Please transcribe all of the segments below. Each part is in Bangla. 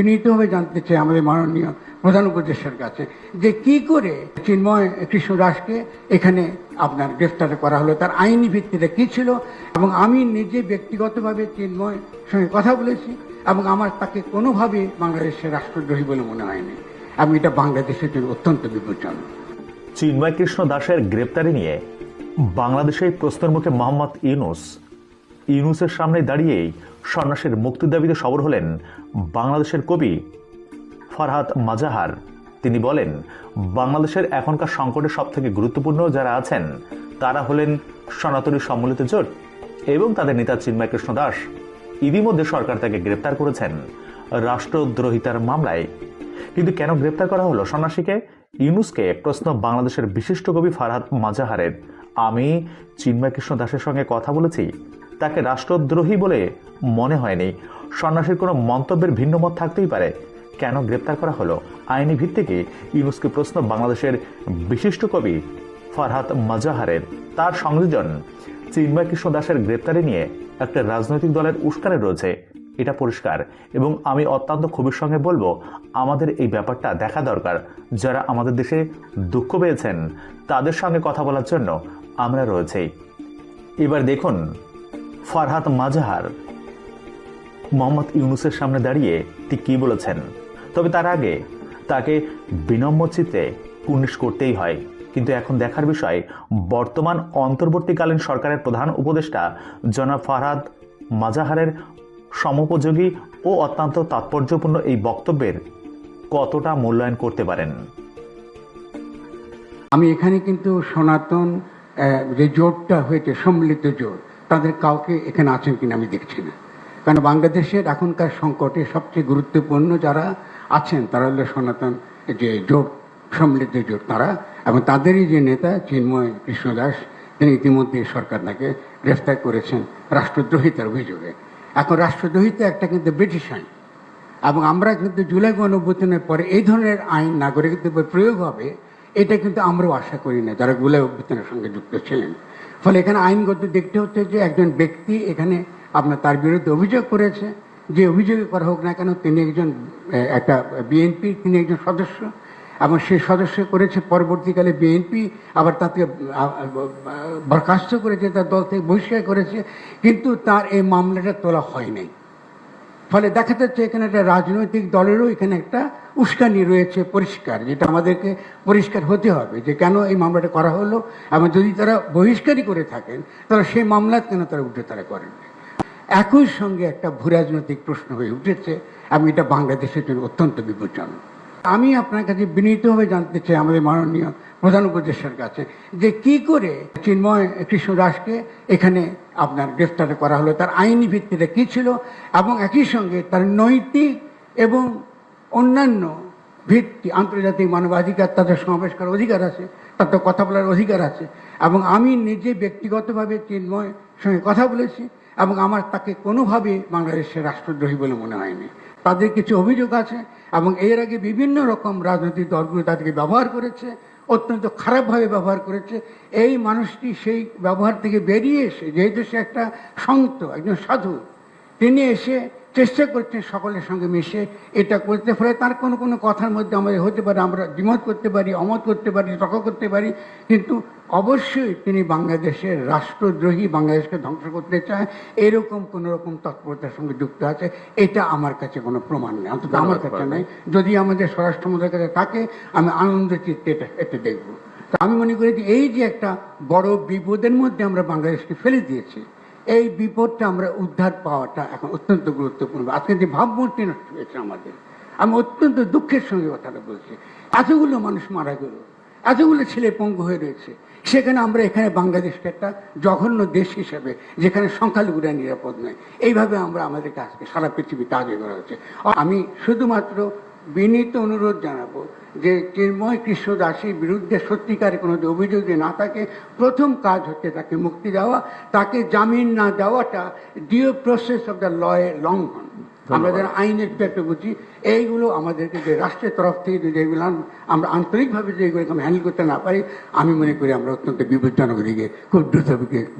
বিনীতভাবে জানতে চাই আমাদের মাননীয় প্রধান উপদেষ্টার কাছে যে কি করে চিন্ময় কৃষ্ণ দাসকে এখানে আপনার গ্রেফতার করা হলো, তার আইনি ভিত্তিটা কি ছিল, এবং আমি নিজে ব্যক্তিগতভাবে চিন্ময় সঙ্গে কথা বলেছি, এবং আমার তাকে কোনোভাবে বাংলাদেশের রাষ্ট্রদ্রোহী বলে মনে হয়নি। আমি এটা বাংলাদেশের জন্য অত্যন্ত বিপজ্জনক। চিন্ময় কৃষ্ণ দাসের গ্রেপ্তারি নিয়ে বাংলাদেশের প্রশ্নের মুখে মোহাম্মদ ইউনুস ইউনুসের সামনে দাঁড়িয়েই সন্ন্যাসের মুক্তির দাবিতে সবর হলেন বাংলাদেশের কবি ফরহাদ মাজাহার। তিনি বলেন, বাংলাদেশের এখনকার সংকটের সব থেকে গুরুত্বপূর্ণ যারা আছেন, তারা হলেন সনাতনী সম্মিলিত জোট এবং তাদের নেতা চিন্ময় কৃষ্ণ দাস। ইতিমধ্যে সরকার তাকে গ্রেপ্তার করেছেন রাষ্ট্রদ্রোহিতার মামলায়। কিন্তু কেন গ্রেপ্তার করা হলো সন্ন্যাসীকে? ইউনুসকে প্রশ্ন বাংলাদেশের বিশিষ্ট কবি ফারহাদ মাজাহারের। আমি চিন্ময় কৃষ্ণ দাসের সঙ্গে কথা বলেছি। তাকে রাষ্ট্রদ্রোহী বলে মনে হয়নি। সন্ন্যাসীর কোনো মন্তব্যের ভিন্ন মত থাকতেই পারে। কেন গ্রেপ্তার করা হলো? আইনি ভিত্তিকে ইউনুসকে প্রশ্ন বাংলাদেশের বিশিষ্ট কবি ফারহাদ মাজাহারের। তার সংযোজন চিন্ময় কৃষ্ণ দাসের গ্রেপ্তারি নিয়ে একটা রাজনৈতিক দলের উস্কানে রয়েছে। এটা পরিষ্কার এবং আমি অত্যন্ত ক্ষোভের সঙ্গে বলব, আমাদের এই ব্যাপারটা দেখা দরকার। যারা আমাদের দেশে দুঃখ পেয়েছেন, তাদের সঙ্গে কথা বলার জন্য আমরা রয়েছেই এবার দেখুন ফারহাত মাজাহার। মোহাম্মদ ইউনুসের সামনে দাঁড়িয়ে ঠিক কী বলেছেন? তবে তার আগে তাকে বিনম্র চিত্তে কুর্নিশ করতেই হয়। কিন্তু এখন দেখার বিষয়, বর্তমান অন্তর্বর্তীকালীন সরকারের প্রধান উপদেষ্টা জনাব ফারহাদ মাজাহারের সমোপযোগী ও অত্যন্ত তাৎপর্যপূর্ণ এই বক্তব্যের কতটা মূল্যায়ন করতে পারেন? আমি এখানে কিন্তু সনাতন যে জোটটা হয়েছে, সম্মিলিত জোট তাদের কাউকে এখানে আছেন কিনা আমি দেখছি না। কারণ বাংলাদেশের এখনকার সংকটে সবচেয়ে গুরুত্বপূর্ণ যারা আছেন, তারা হলো সনাতন যে জোট, সম্মিলিত জোট তারা এবং তাদেরই যে নেতা চিন্ময় কৃষ্ণ দাস, তিনি ইতিমধ্যে সরকার তাকে গ্রেফতার করেছেন রাষ্ট্রদ্রোহিতার অভিযোগে। এখন রাষ্ট্রদ্রোহিতা একটা কিন্তু ব্রিটিশ আইন এবং আমরা কিন্তু জুলাই গণঅভ্যুত্থানের পরে এই ধরনের আইন নাগরিকদের প্রয়োগ হবে, এটা কিন্তু আমরাও আশা করি না, যারা জুলাই অভ্যুত্থানের সঙ্গে যুক্ত ছিলেন। ফলে এখানে আইনগত দেখতে হচ্ছে যে একজন ব্যক্তি এখানে আপনার তার বিরুদ্ধে অভিযোগ করেছে। যে অভিযোগ করা হোক না কেন তিনি একজন একটা বিএনপি, তিনি একজন সদস্য এবং সেই সদস্য করেছে, পরবর্তীকালে বিএনপি আবার তাকে বরখাস্ত করেছে, তার দল থেকে বহিষ্কার করেছে, কিন্তু তার এই মামলাটা তোলা হয় নাই। ফলে দেখা যাচ্ছে এখানে একটা রাজনৈতিক দলেরও এখানে একটা উস্কানি রয়েছে, পরিষ্কার, যেটা আমাদেরকে পরিষ্কার হতে হবে যে কেন এই মামলাটা করা হলো এবং যদি তারা বহিষ্কারই করে থাকেন, তাহলে সেই মামলা কেন তারা উঠে তারা করেন? একই সঙ্গে একটা ভূরাজনৈতিক প্রশ্ন হয়ে উঠেছে এবং এটা বাংলাদেশের জন্য অত্যন্ত বিপজ্জনক। আমি আপনার কাছে বিনীতভাবে জানতে চাই আমাদের মাননীয় প্রধান উপদেষ্টার কাছে, যে কি করে চিন্ময় কৃষ্ণ দাসকে এখানে আপনার গ্রেফতার করা হলো, তার আইনি ভিত্তিতে কি ছিল, এবং একই সঙ্গে তার নৈতিক এবং অন্যান্য ভিত্তি, আন্তর্জাতিক মানবাধিকার তাদের সমাবেশ করার অধিকার আছে তাদের কথা বলার অধিকার আছে, এবং আমি নিজে ব্যক্তিগতভাবে চিন্ময় সঙ্গে কথা বলেছি, এবং আমার তাকে কোনোভাবে বাংলাদেশের রাষ্ট্রদ্রোহী বলে মনে হয়নি। তাদের কিছু অভিযোগ আছে এবং এর আগে বিভিন্ন রকম রাজনৈতিক দলগুলো তাদেরকে ব্যবহার করেছে, অত্যন্ত খারাপভাবে ব্যবহার করেছে। এই মানুষটি সেই ব্যবহার থেকে বেরিয়ে এসে, যেহেতু সে একটা সন্ত একজন সাধু, তিনি এসে চেষ্টা করছেন সকলের সঙ্গে মিশে এটা করতে। ফলে তার কোনো কোনো কথার মধ্যে আমাদের হতে পারে, আমরা দ্বিমত করতে পারি, অমত করতে পারি, তর্ক করতে পারি, কিন্তু অবশ্যই তিনি বাংলাদেশের রাষ্ট্রদ্রোহী বাংলাদেশকে ধ্বংস করতে চায়। এরকম কোন রকম তৎপরতার সঙ্গে যুক্ত আছে এটা আমার কাছে কোনো প্রমাণ নেই। অন্তত আমার কাছে নেই। যদি আমাদের স্বরাষ্ট্রমন্ত্রীর কাছে থাকে আমি আনন্দ চিত্তে এটা এটা দেখব। তো আমি মনে করি যে এই যে একটা বড় বিপদের মধ্যে আমরা বাংলাদেশকে ফেলে দিয়েছি এই বিপদটা আমরা উদ্ধার পাওয়াটা এখন অত্যন্ত গুরুত্বপূর্ণ। আজকে যে ভাবমূর্তি নষ্ট হয়েছে আমাদের আমি অত্যন্ত দুঃখের সঙ্গে কথাটা বলছি। এতগুলো মানুষ মারা গেল। এতগুলো ছেলে পঙ্গু হয়ে রয়েছে। সেখানে আমরা এখানে বাংলাদেশকে একটা জঘন্য দেশ হিসেবে, যেখানে সংখ্যালঘুরা নিরাপদ নয়। এইভাবে আমরা আমাদের আজকে সারা পৃথিবীতে আগে করা হচ্ছে। আমি শুধুমাত্র বিনীত অনুরোধ জানাব যে চিন্ময় কৃষ্ণ দাসীর বিরুদ্ধে সত্যিকারে কোনো অভিযোগ না থাকে, প্রথম কাজ হচ্ছে তাকে মুক্তি দেওয়া, তাকে জামিন না দেওয়াটা ডিও প্রসেস অফ দ্য লয়ের লঙ্ঘন। আমরা যারা আইনের পেপে বুঝি এইগুলো আমাদেরকে যে রাষ্ট্রের তরফ থেকে যদি এগুলো আমরা আন্তরিকভাবে যে এগুলো হ্যান্ডেল করতে না পারি আমি মনে করি আমরা অত্যন্ত বিপজ্জনক দিকে খুব দ্রুত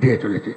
দিয়ে চলেছি।